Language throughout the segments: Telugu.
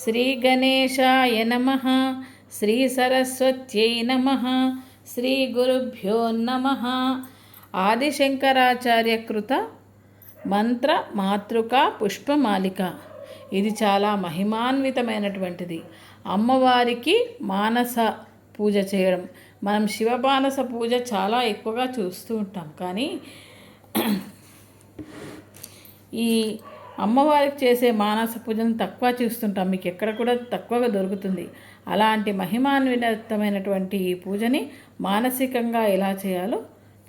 శ్రీగణేశాయ నమ శ్రీసరస్వత్యై నమ శ్రీగురుభ్యో నమ. ఆదిశంకరాచార్య కృత మంత్ర మాతృక పుష్పమాలిక. ఇది చాలా మహిమాన్వితమైనటువంటిది. అమ్మవారికి మానస పూజ చేయడం. మనం శివమానస పూజ చాలా ఎక్కువగా చూస్తూ ఉంటాం. కానీ ఈ అమ్మవారికి చేసే మానస పూజను తక్కువ చూస్తుంటాం. మీకు ఎక్కడ కూడా తక్కువగా దొరుకుతుంది. అలాంటి మహిమాన్వితమైనటువంటి ఈ పూజని మానసికంగా ఎలా చేయాలో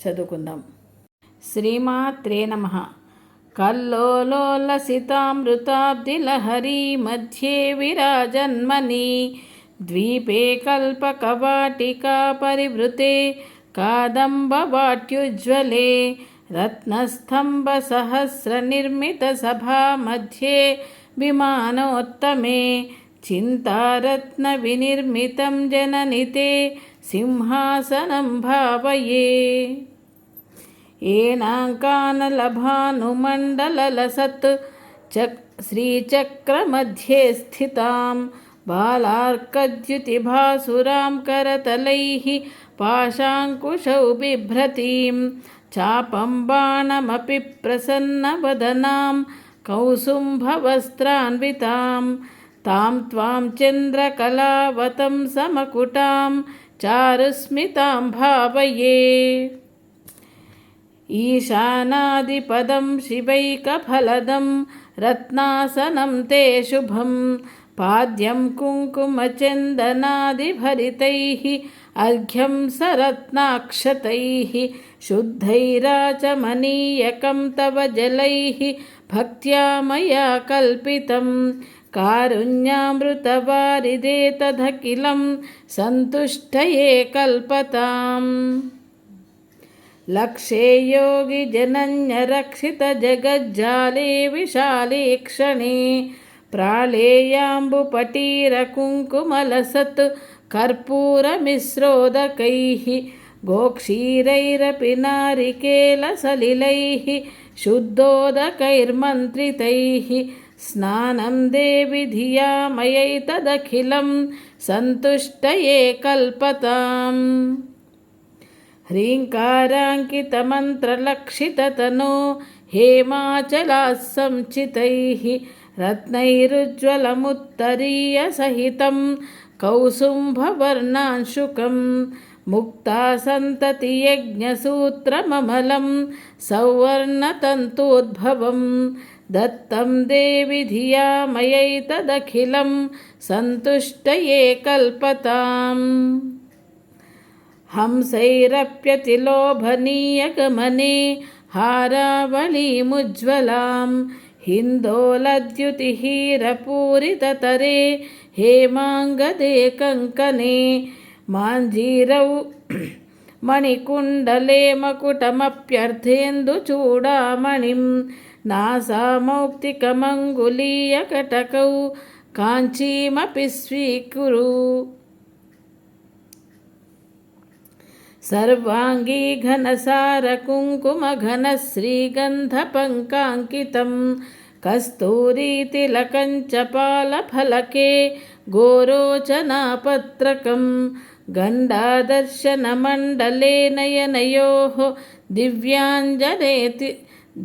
చదువుకుందాం. శ్రీమాత్రే నమ. కల్లోలోలసితామృతాబ్దిలహరీ మధ్యే విరాజన్మని. ద్వీపే కల్పకవాటికా పరివృతే. కాదంబవాట్యుజ్వలే रत्नस्तम्भसहस्रनिर्मितसभा मध्ये विमानोत्तमे चिन्तारत्नविनिर्मितं जननिते सिंहासनं भावये येनाङ्कानलभानुमण्डललसत् चक् श्रीचक्रमध्ये स्थितां बालार्कद्युतिभासुरां करतलैः पाशाङ्कुशौ बिभ्रतीं चापं बाणमपि प्रसन्नवदनां कौसुम्भवस्त्रान्वितां तां त्वां चन्द्रकलावतं समकुटां चारुस्मितां भावये ईशानादिपदं शिवैकफलदं रत्नासनं ते शुभं पाद्यं कुङ्कुमचन्दनादिभरितैः अर्घ्यं सरत्नाक्षतैः शुद्धैराचमनीयकं तव जलैः भक्त्या मया कल्पितं कारुण्यामृतवारिदे तदखिलं सन्तुष्टये कल्पताम् लक्षे योगिजनन्यरक्षितजगज्जाले विशाले क्षणे प्रालेयाम्बुपटीरकुङ्कुमलसत् कर्पूरमिश्रोदकैः गोक्षीरैरपि नारिकेलसलिलैः शुद्धोदकैर्मन्त्रितैः स्नानं देवि धिया मयैतदखिलं सन्तुष्टये कल्पताम् ह्रीङ्काराङ्कितमन्त्रलक्षिततनो हेमाचलाः सञ्चितैः रत्नैरुज्ज्वलमुत्तरीयसहितं कौसुम्भवर्णांशुकं मुक्तासन्ततियज्ञसूत्रममलं सौवर्णतन्तोद्भवं दत्तं देवि धिया मयैतदखिलं सन्तुष्टये कल्पताम् हंसैरप्यतिलोभनीयगमने हारावलीमुज्ज्वलां हिन्दोलद्युतिहीरपूरिततरे हेमाङ्गदे कङ्कने माञ्जीरौ मणिकुण्डले मकुटमप्यर्थेन्दुचूडामणिं नासामौक्तिकमङ्गुलीयकटकौ काञ्चीमपि स्वीकुरु सर्वाङ्गी घनसारकुङ्कुमघनश्रीगन्धपङ्काङ्कितं कस्तूरीतिलकञ्च पालफलके गोरोचनापत्रकं गण्डादर्शनमण्डले नयनयोः दिव्याञ्जनेति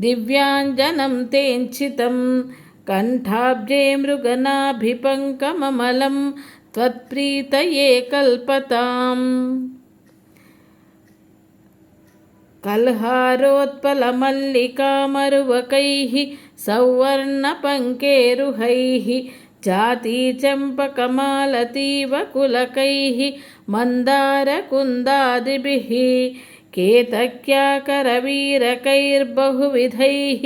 दिव्याञ्जनं तेञ्छितं कण्ठाब्जे मृगनाभिपङ्कममलं त्वत्प्रीतये कल्पताम् कल्हारोत्पलमल्लिकामरुवकैः सौवर्णपङ्केरुहैः जातीचम्पकमालतीवकुलकैः मन्दारकुन्दादिभिः केतक्याकरवीरकैर्बहुविधैः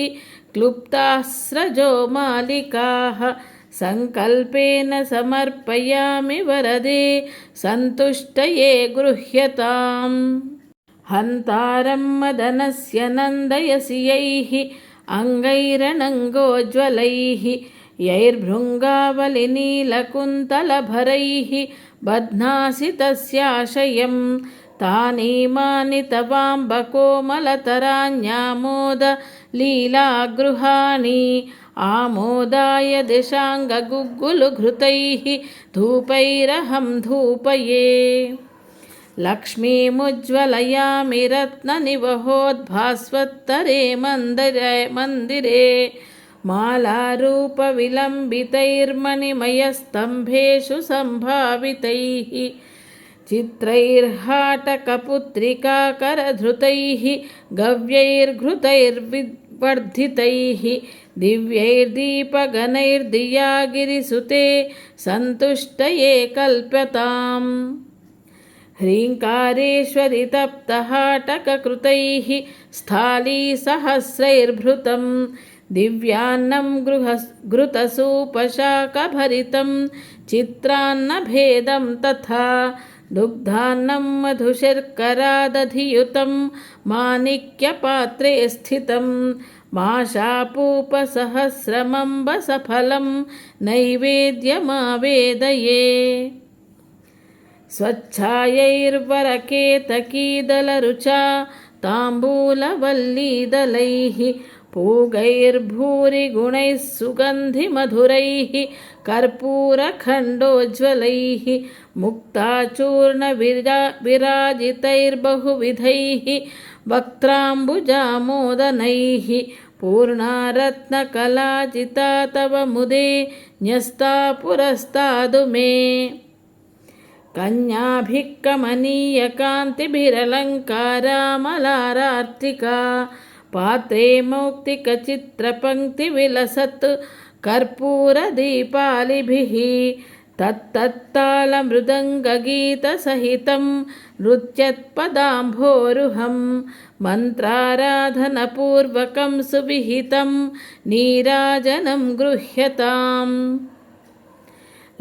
क्लुप्तास्रजो मालिकाः सङ्कल्पेन समर्पयामि वरदे सन्तुष्टये गृह्यताम् हन्तारं मदनस्य नन्दयसि यैः अङ्गैरणङ्गोज्ज्वलैः यैर्भृङ्गावलिनीलकुन्तलभरैः बध्नासि तस्याशयं तानीमानि तवाम्बकोमलतरान्यामोद लीलागृहाणि आमोदाय दिशाङ्गगुग्गुलुघृतैः धूपैरहं धूपये लक्ष्मीमुज्ज्वलयामि रत्ननिवहोद्भास्वत्तरे मन्दिरे मन्दिरे मालारूपविलम्बितैर्मणिमयस्तम्भेषु सम्भावितैः चित्रैर्हाटकपुत्रिकाकरधृतैः गव्यैर्घृतैर्विवर्धितैः दिव्यैर्दीपगणैर्दिया गिरिसुते सन्तुष्टये कल्प्यताम् ह्रीङ्कारेश्वरि तप्तहाटककृतैः स्थालीसहस्रैर्भृतं दिव्यान्नं गृह घृतसूपशाकभरितं चित्रान्नभेदं तथा दुग्धान्नं मधुशर्करादधियुतं माणिक्यपात्रे स्थितं माशापूपसहस्रमम्बसफलं नैवेद्यमावेदये। स्वच्छायैर्वरकेतकीदलरुचा ताम्बूलवल्लीदलैः पूगैर्भूरिगुणैः सुगन्धिमधुरैः कर्पूरखण्डोज्ज्वलैः मुक्ताचूर्णविरा विराजितैर्बहुविधैः वक्त्राम्बुजामोदनैः पूर्णारत्नकलाजिता तव मुदे न्यस्ता पुरस्तादु मे कन्याभिक्कमनीयकान्तिभिरलङ्कारामलारार्तिका पात्रे मौक्तिकचित्रपङ्क्तिविलसत् कर्पूरदीपालिभिः तत्तत्तालमृदङ्गगीतसहितं नृत्यत्पदाम्भोरुहं मन्त्राराधनपूर्वकं सुविहितं नीराजनं गृह्यताम्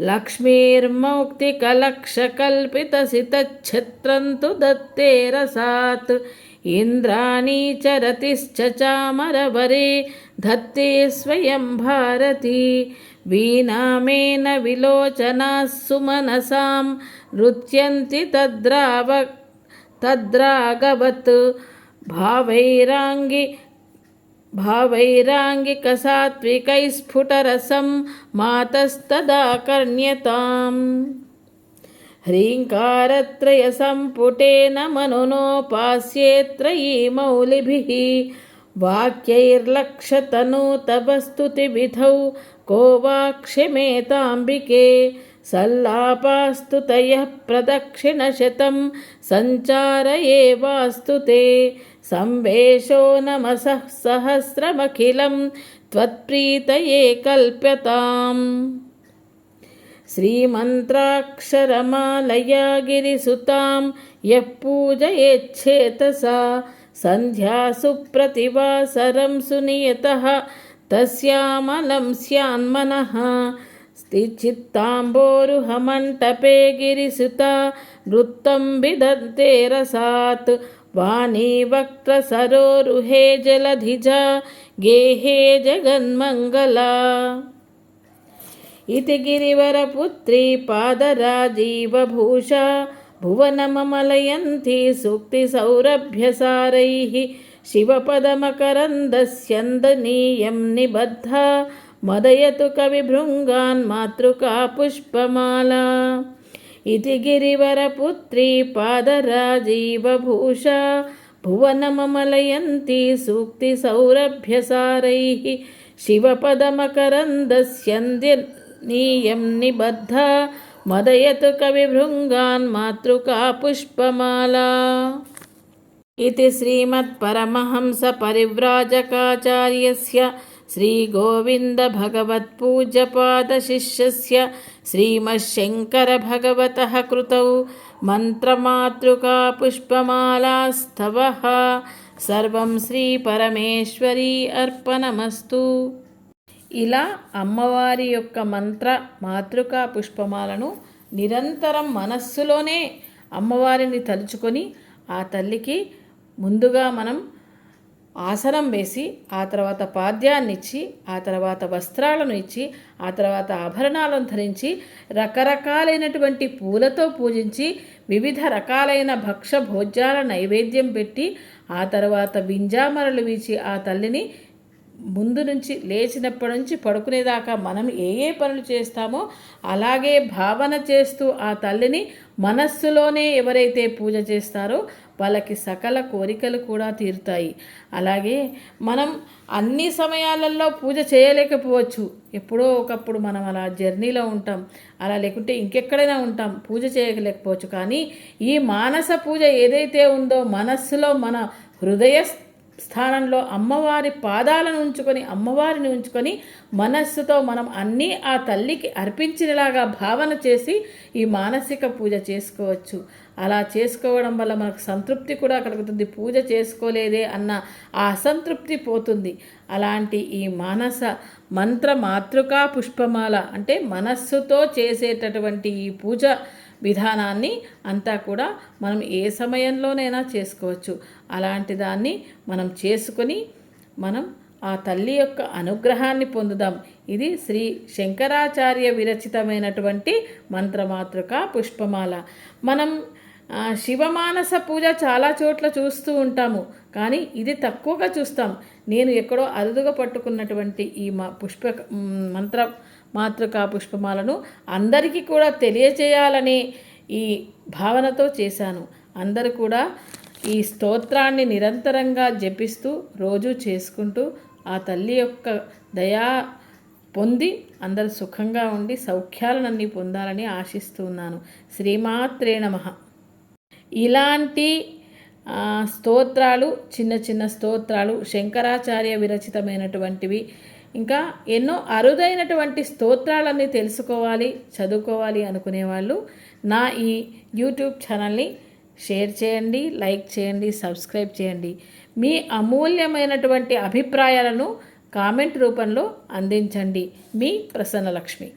लक्ष्मीर्मौक्तिकलक्षकल्पितसितच्छत्रं तु दत्ते रसात् इन्द्राणी चरतिश्च चामरवरे धत्ते स्वयं भारती वीणामेन विलोचनाः सुमनसां नृत्यन्ति तद्राव तद्रागवत् भावैराङ्गि भावैराङ्गिकसात्विकैस्फुटरसं मातस्तदाकर्ण्यताम् ह्रीङ्कारत्रयसम्पुटेन मनुनोपास्येत्रयी मौलिभिः वाक्यैर्लक्षतनु तव स्तुतिविधौ को वा क्षिमेताम्बिके सल्लापास्तुतयः प्रदक्षिणशतं सञ्चारयेवास्तु ते సంవేశో నమస సహస్రమఖిలం త్వత్ప్రీతయే కల్ప్యతాం. శ్రీమంత్రాక్షరమాలయా గిరిసుతాం యః పూజయేచ్చేతసా సంధ్యాసు ప్రతివాసరం సునియత. తస్యామలం స్యాన్మన. స్థిచిత్తాంబోరుహమంటపే గిరిసుత. నృత్తం విదంతే రసాత్. वाणी वक्त्रसरोरुहे जलधिजा गेहे जगन्मङ्गला इति गिरिवरपुत्री पादराजीवभूषा भुवनममलयन्ती सूक्तिसौरभ्यसारैः शिवपदमकरन्दस्यन्दनीयं निबद्धा मदयतु कविभृङ्गान् मातृका पुष्पमाला ఇది గిరివరపుత్రి పాదరాజీవభూష. భువనమలయంతి సూక్తి సౌరభ్యసారై శివపదమకరందస్యందినీయం నిబద్ధ. మదయతు కవిభృంగాన్ మాతృకా పుష్పమాలా. ఇది శ్రీమత్పరమహంస పరివ్రాజకాచార్యస్య श्रीगोविन्दभगवत्पूज्यपादशिष्यस्य श्रीमच्छङ्करभगवतः कृतौ मन्त्रमातृका पुष्पमालास्तवः సర్వం శ్రీ పరమేశ్వరి అర్పణమస్తు ఇలా అమ్మవారి యొక్క మంత్ర మాతృకా పుష్పమాలను నిరంతరం మనస్సులోనే అమ్మవారిని తలుచుకొని ఆ తల్లికి ముందుగా మనం ఆసనం వేసి ఆ తర్వాత పాద్యాన్ని ఇచ్చి ఆ తర్వాత వస్త్రాలను ఇచ్చి ఆ తర్వాత ఆభరణాలను ధరించి రకరకాలైనటువంటి పూలతో పూజించి వివిధ రకాలైన భక్ష భోజ్యాల నైవేద్యం పెట్టి ఆ తర్వాత వింజామరలు వీచి ఆ తల్లిని ముందు నుంచి లేచినప్పటి నుంచి పడుకునేదాకా మనం ఏ ఏ పనులు చేస్తామో అలాగే భావన చేస్తూ ఆ తల్లిని మనస్సులోనే ఎవరైతే పూజ చేస్తారో వాళ్ళకి సకల కోరికలు కూడా తీరుతాయి. అలాగే మనం అన్ని సమయాలలో పూజ చేయలేకపోవచ్చు. ఎప్పుడో ఒకప్పుడు మనం అలా జర్నీలో ఉంటాం. అలా లేకుంటే ఇంకెక్కడైనా ఉంటాం. పూజ చేయలేకపోవచ్చు. కానీ ఈ మానస పూజ ఏదైతే ఉందో మనస్సులో మన హృదయ స్థానంలో అమ్మవారి పాదాలను ఉంచుకొని అమ్మవారిని ఉంచుకొని మనస్సుతో మనం అన్నీ ఆ తల్లికి అర్పించినలాగా భావన చేసి ఈ మానసిక పూజ చేసుకోవచ్చు. అలా చేసుకోవడం వల్ల మనకు సంతృప్తి కూడా కలుగుతుంది. పూజ చేసుకోలేదే అన్న ఆ అసంతృప్తి పోతుంది. అలాంటి ఈ మానస మంత్ర మాతృకా పుష్పమాల అంటే మనస్సుతో చేసేటటువంటి ఈ పూజ విధానాన్ని అంతా కూడా మనం ఏ సమయంలోనైనా చేసుకోవచ్చు. అలాంటి దాన్ని మనం చేసుకొని మనం ఆ తల్లి యొక్క అనుగ్రహాన్ని పొందుదాం. ఇది శ్రీ శంకరాచార్య విరచితమైనటువంటి మంత్రమాతృక పుష్పమాల. మనం శివమానస పూజ చాలా చోట్ల చూస్తూ ఉంటాము. కానీ ఇది తక్కువగా చూస్తాం. నేను ఎక్కడో అరుదుగా పట్టుకున్నటువంటి ఈ మా పుష్ప మంత్ర మాతృకా పుష్పమాలను అందరికీ కూడా తెలియజేయాలని ఈ భావనతో చేశాను. అందరూ కూడా ఈ స్తోత్రాన్ని నిరంతరంగా జపిస్తూ రోజు చేసుకుంటూ ఆ తల్లి యొక్క దయా పొంది అందరు సుఖంగా ఉండి సౌఖ్యాలనన్నీ పొందాలని ఆశిస్తున్నాను శ్రీమాత్రే నమ. ఇలాంటి స్తోత్రాలు చిన్న చిన్న స్తోత్రాలు శంకరాచార్య విరచితమైనటువంటివి ఇంకా ఎన్నో అరుదైనటువంటి స్తోత్రాలన్నీ తెలుసుకోవాలి చదువుకోవాలి అనుకునేవాళ్ళు నా ఈ యూట్యూబ్ ఛానల్ని షేర్ చేయండి లైక్ చేయండి సబ్స్క్రైబ్ చేయండి. మీ అమూల్యమైనటువంటి అభిప్రాయాలను కామెంట్ రూపంలో అందించండి. మీ ప్రసన్నలక్ష్మి.